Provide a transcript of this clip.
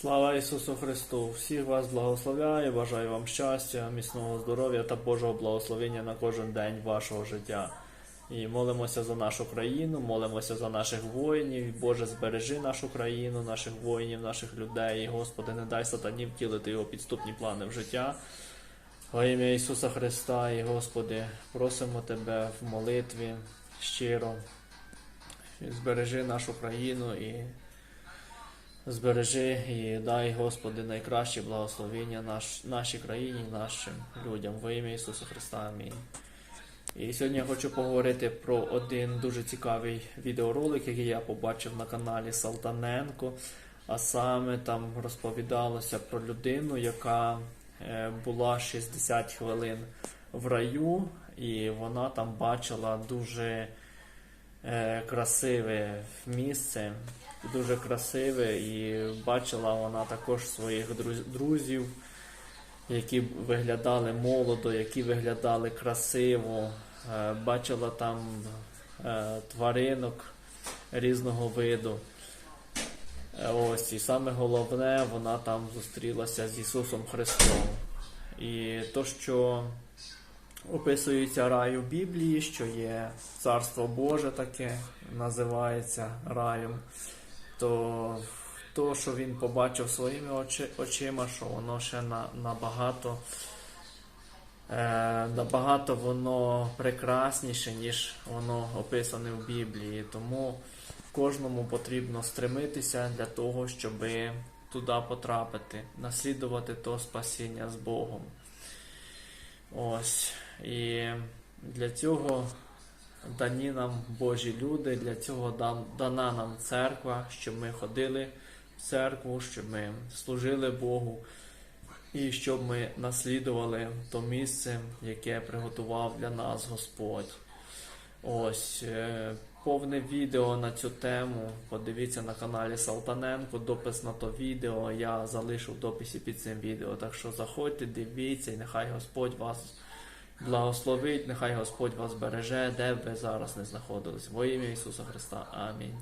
Слава Ісусу Христу! Всіх вас благословляю, бажаю вам щастя, міцного здоров'я та Божого благословення на кожен день вашого життя. І молимося за нашу країну, молимося за наших воїнів. Боже, збережи нашу країну, наших воїнів, наших людей. Господи, не дай сатані втілити його підступні плани в життя. Во ім'я Ісуса Христа і Господи, просимо Тебе в молитві щиро. Збережи нашу країну і збережи і дай, Господи, найкраще благословення наш, нашій країні, нашим людям. Во ім'я Ісуса Христа. Амінь. І сьогодні я хочу поговорити про один дуже цікавий відеоролик, який я побачив на каналі Салтаненко. А саме там розповідалося про людину, яка е, була 60 хвилин в раю, і вона там бачила дуже красиве місце, дуже красиве, і бачила вона також своїх друзів, які виглядали молодо, які виглядали красиво. Е, Бачила там е, тваринок різного виду. Е, Ось, і саме головне, вона там зустрілася з Ісусом Христом. І то, що описується рай у Біблії, що є Царство Боже таке, називається раєм, то то, що він побачив своїми очима, що воно ще на, набагато, е, набагато воно прекрасніше, ніж воно описане в Біблії. Тому кожному потрібно стремитися для того, щоб туди потрапити, наслідувати то спасіння з Богом. Ось. І для цього дані нам Божі люди, для цього дана нам церква, щоб ми ходили в церкву, щоб ми служили Богу і щоб ми наслідували то місце, яке приготував для нас Господь. Ось е, повне відео на цю тему. Подивіться на каналі Салтаненко. Допис на то відео я залишу в дописі під цим відео. Так що заходьте, дивіться, і нехай Господь вас благословить, нехай Господь вас береже, де б ви зараз не знаходились. Во ім'я Ісуса Христа. Амінь.